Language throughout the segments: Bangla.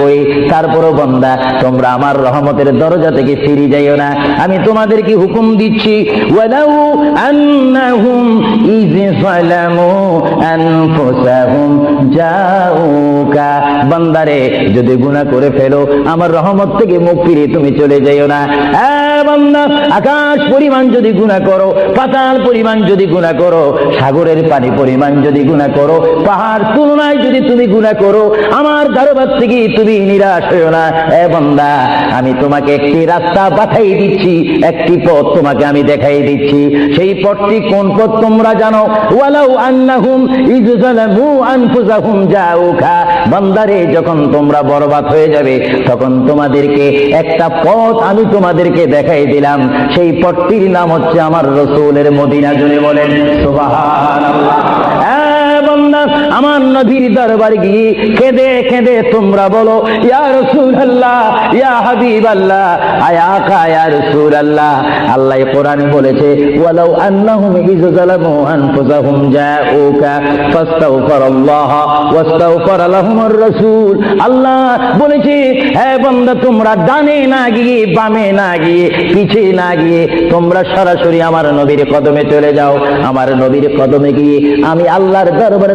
করি তারপরও বন্দা, তোমরা আমার রহমতের দরজা থেকে ফিরে যাইও না। আমি তোমাদেরকে হুকুম দিচ্ছি বান্দারে, যদি গুনাহ করে ফেলো, আমার রহমত থেকে মুখ ফিরে তুমি চলে যাইও না। আকাশ পরিমাণ যদি গুনাহ করো, পাতাল পরিমাণ যদি গুনাহ করো, সাগরের পানি পরিমাণ যদি গুনাহ করো, পাহাড় তুলনায় যদি তুমি গুনাহ করো, আমার দরবার থেকে তুমি নিরাশ হইও না এ বান্দা আমি তোমাকে একটি রাস্তা পাঠাই দিচ্ছি একটি পথ তোমাকে আমি দেখাই দিচ্ছি। সেই পথটি কোন পথ তোমরা জানো? ওয়ালাউ আন্নাহুম ইজ আনফুসাহুম জাউকা। বান্দারে যখন তোমরা বরবাদ হয়ে যাবে তখন তোমাদেরকে একটা পথ আমি তোমাদেরকে দেখাই দিলাম। সেই পথটির নাম হচ্ছে আমার রসুলের মদিনা জুড়ে বলেন বান্দা, আমার নবীর দরবার গিয়ে কেঁদে কেঁদে তোমরা বলো আল্লাহ ইয়া হাবিব আল্লাহ আয়া আল্লাহ আল্লাহ কোরআন বলেছে, ওয়ালাউ আন্নাহুম আল্লাহ বলেছে তোমরা ডানে না গিয়ে, বামে না গিয়ে, পিছে না গিয়ে, তোমরা সরাসরি আমার নবীর কদমে চলে যাও। আমার নবীর কদমে গিয়ে আমি আল্লাহর দরবারে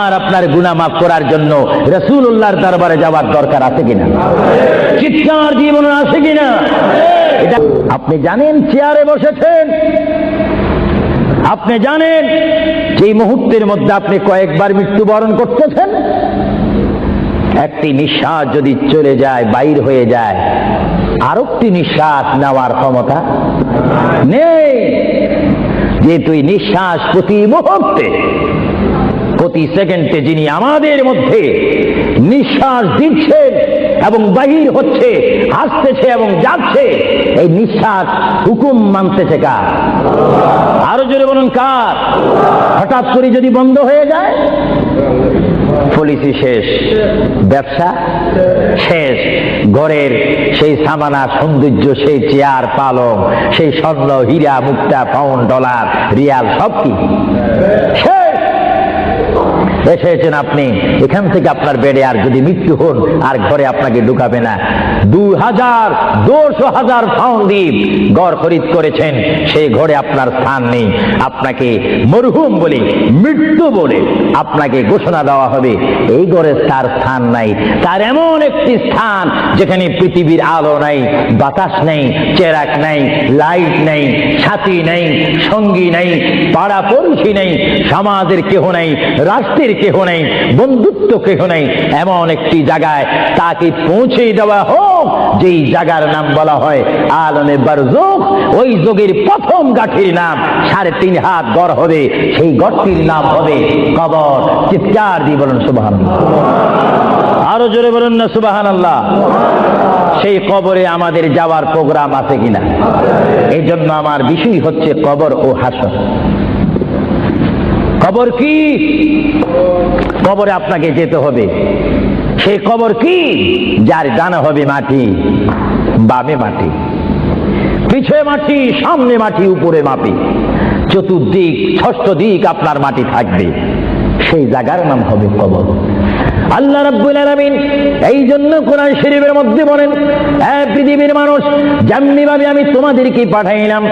আমার আপনার গুনাহ মাফ করার জন্য রসুল্লাহর দরবারে যাওয়ার দরকার আছে কিনা? চিৎকার জীবন আছে কিনা? এটা আপনি জানেন চেয়ারে বসেছেন? আপনি জানেন যে মুহূর্তের মধ্যে আপনি কয়েকবার মৃত্যুবরণ করতেছেন? একটি নিঃশ্বাস যদি চলে যায়, বাইর হয়ে যায়, আরেকটি নিঃশ্বাস নেওয়ার ক্ষমতা নেই। যে তুই নিঃশ্বাস প্রতি মুহূর্তে প্রতি সেকেন্ডে যিনি আমাদের মধ্যে নিঃশ্বাস দিচ্ছেন এবং বাহির হচ্ছে আসতেছে এবং যাচ্ছে, এই নিঃশ্বাস হুকুম মানতেছে কার? আরও জোরে বলুন কার? হঠাৎ করে যদি বন্ধ হয়ে যায়, পলিসি শেষ, ব্যবসা শেষ, ঘরের সেই সামানা সৌন্দর্য, সেই চেয়ার পালং, সেই স্বর্ণ, হীরা, মুক্তা, পাউন্ড, ডলার, রিয়াল, সব কি? শেষ। এসেছেন আপনি, এখান থেকে আপনার বেডে আর যদি মৃত্যু হন, আর ঘরে আপনাকে ঢুকাবে না। দু হাজার দুশো হাজার পাউন্ড দ্বীপ গড় খরিদ করেছেন, সেই ঘরে আপনার স্থান নেই। আপনাকে মরহুম বলে, মৃত্যু বলে আপনাকে ঘোষণা দেওয়া হবে। এই ঘরে তার স্থান নাই। তার এমন একটি স্থান যেখানে পৃথিবীর আলো নাই, বাতাস নেই, চেরাক নাই, লাইট নেই সাথী নেই, সঙ্গী নেই পাড়া পড়শি নেই, সমাজের কেহ নেই, রাষ্ট্রের কেহ নেই, বন্ধুত্ব কেহ নেই। এমন একটি জায়গায় তাকে পৌঁছে দেওয়া হোক, যেই জায়গার নাম বলা হয় আলমে বারজুক। ওই যোগের প্রথম গাঠির নাম সাড়ে তিন হাত গড় হবে, সেই গড়টির নাম হবে কবর। চিৎকার দিয়ে বলুন সুবাহান আরও জোরে বলুন না সুবাহান আল্লাহ সেই কবরে আমাদের যাওয়ার প্রোগ্রাম আছে কিনা? এই জন্য আমার বিষয় হচ্ছে কবর ও হাসর। কবর কি? কবরে আপনাকে যেতে হবে। সেই কবর কি? যার ডানা হবে মাটি, বামে মাটি, পিছে মাটি, সামনে মাটি, উপরে মাটি। চতুর্দিক, ষষ্ঠ দিক আপনার মাটি থাকবে। সেই জায়গার নাম হবে কবর। আল্লাহ রাব্বুল আলামিন এই জন্য কোরআন শরীফের মধ্যে বলেন, এ পৃথিবীর মানুষ যেমনি ভাবে আমি তোমাদেরকে পাঠাইলাম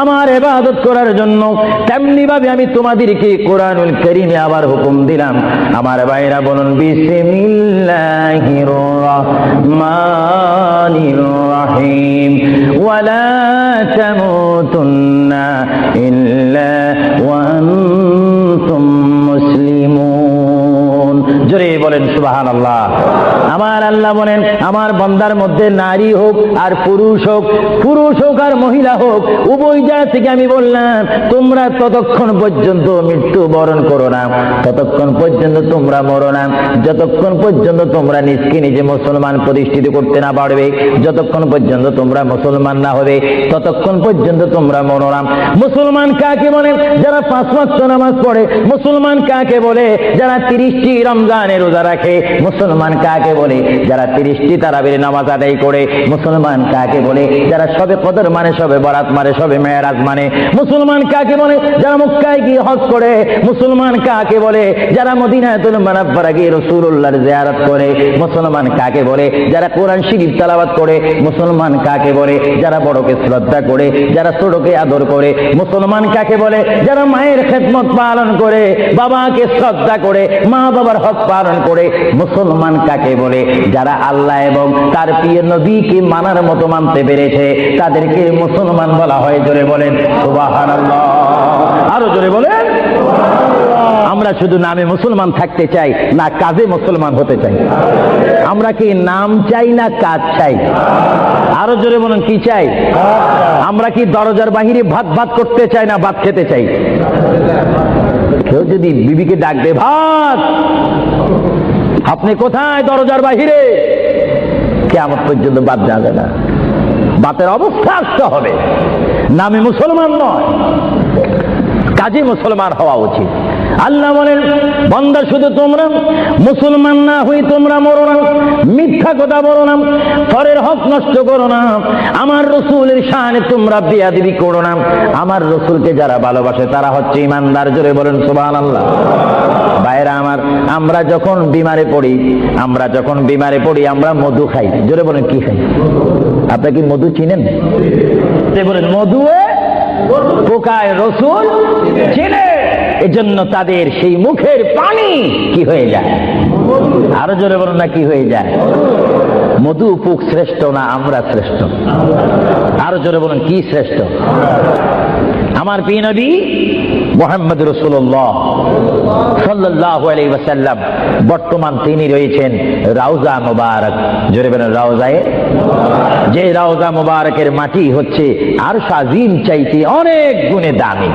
আমার ইবাদত করার জন্য তেমনি ভাবে আমি তোমাদেরকে কোরআনুল কারীমে আবার হুকুম দিলাম। আমার ভাইরা বলুন বিসমিল্লাহির রহমানির রহিম। ওয়ালা তামুতুন্না সুবাহান আল্লাহ আমার আল্লাহ বলেন, আমার বন্দার মধ্যে নারী হোক আর পুরুষ হোক পুরুষ হোক আর মহিলা হোক, উভয় যা থেকে আমি বললাম, তোমরা ততক্ষণ পর্যন্ত মৃত্যু বরণ করো না। ততক্ষণ পর্যন্ত তোমরা মরো না। যতক্ষণ পর্যন্ত তোমরা নিজকে নিজে মুসলমান প্রতিষ্ঠিত করতে না পারবে, যতক্ষণ পর্যন্ত তোমরা মুসলমান না হবে, ততক্ষণ পর্যন্ত তোমরা মরো না। মুসলমান কাকে বলে? যারা পাঁচ ওয়াক্ত নামাজ পড়ে, মুসলমান কাকে বলে? যারা তিরিশটি রমজানের রোজা রাখে, মুসলমান কাকে বলে? যারা তিরিশটি তারাবির নামাজ আদায় করে, মুসলমান কাকে বলে? যারা সবে কদর মানে সবে বরাত মানে সবে মেয়েরাজ মানে মুসলমান কাকে বলে? যারা মক্কায় গিয়ে হজ করে, মুসলমান কাকে বলে? যারা মদিনাতুল মানাব্বারা গিয়ে রসুল্লাহর জিয়ারত করে, মুসলমান কাকে বলে? যারা কোরআন শরীফ তালাবাত করে, মুসলমান কাকে বলে? যারা বড়কে শ্রদ্ধা করে, যারা ছোটকে আদর করে, মুসলমান কাকে বলে? যারা মায়ের খেদমত পালন করে, বাবাকে শ্রদ্ধা করে মা বাবার হক পালন করে, মুসলমান কাকে বলে? যারা আল্লাহ এবং তার প্রিয় নবীকে মানার মতো মানতে পেরেছে, তাদেরকে মুসলমান বলা হয়। জোরে বলেন আরও জোরে বলেন আমরা শুধু নামে মুসলমান থাকতে চাই, না কাজে মুসলমান হতে চাই। আমরা কি নাম চাই না কাজ চাই? আরও জোরে বলুন, কি চাই? আমরা কি দরজার বাহিরে ভাত ভাত করতে চাই না ভাত খেতে চাই? কেউ যদি বিবিকে ডাক দে ভাত! আপনি কোথায় দরজার বাহিরে? কেমন পর্যন্ত বাদ যাবে না। বাতের অবস্থা আসতে হবে। নামে মুসলমান নয়, কাজে মুসলমান হওয়া উচিত। আল্লাহ বলেন, বন্দা শুধু তোমরা, মুসলমান না হই তোমরা মরো না, মিথ্যা কথা বলো না পরের হক নষ্ট করো না, আমার রসুলের শানে তোমরা বিয়াদিবি করো না, আমার রসুলকে যারা ভালোবাসে তারা হচ্ছে ইমানদার, জোরে বলেন সুবহান আল্লাহ বাইরা আমার, আমরা যখন বিমারে পড়ি, আমরা যখন বিমারে পড়ি, আমরা মধু খাই, জোরে বলেন কি খাই? আপনি কি মধু চিনেন? বলেন মধুয়ে পোকায় রসুল চিনে এজন্য তাদের সেই মুখের পানি কি হয়ে যায়? আরও জোরে বলো না, কি হয়ে যায়? মধু পুক শ্রেষ্ঠ না আমরা শ্রেষ্ঠ? আরও জোরে বলুন, কি শ্রেষ্ঠ? আমার প্রিয় নবী মোহাম্মদ রসুল্লাহ সাল্লাহ আলী বর্তমান তিনি রয়েছেন রাউজা মোবারক। জোরে বেন রাউজায়। যে রাউজা মোবারকের মাটি হচ্ছে আর সাজিম চাইতে অনেক গুণে দামি।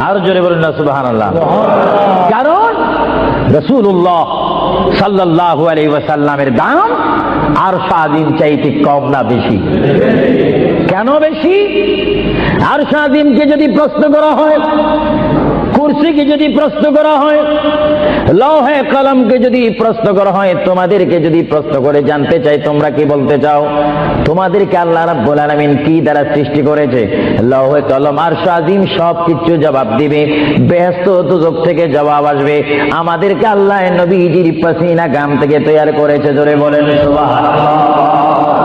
আর জোরে বলুন না সুবাহ কারণ রসুল্লাহ সাল্লাহ আলাইসাল্লামের দাম আর সাজিম চাইতে কম না বেশি। কেন বেশি? আর সাদিনকে যদি প্রশ্ন করা হয় কুরসিকে যদি প্রশ্ন করা হয়, লৌহে কলমকে যদি প্রশ্ন করা হয়, তোমাদেরকে যদি প্রশ্ন করে জানতে চাই, তোমরা কি বলতে চাও? তোমাদেরকে আল্লাহ রাব্বুল আলামিন কি দ্বারা সৃষ্টি করেছে? লৌহে কলম আর সাদিম সব কিছু জবাব দিবে, ব্যস্ত দুজক থেকে জবাব আসবে। আমাদেরকে আল্লাহ নবীজির পাসিনা গাম থেকে তৈরি করেছে, জোরে বলেন সুবহানাল্লাহ।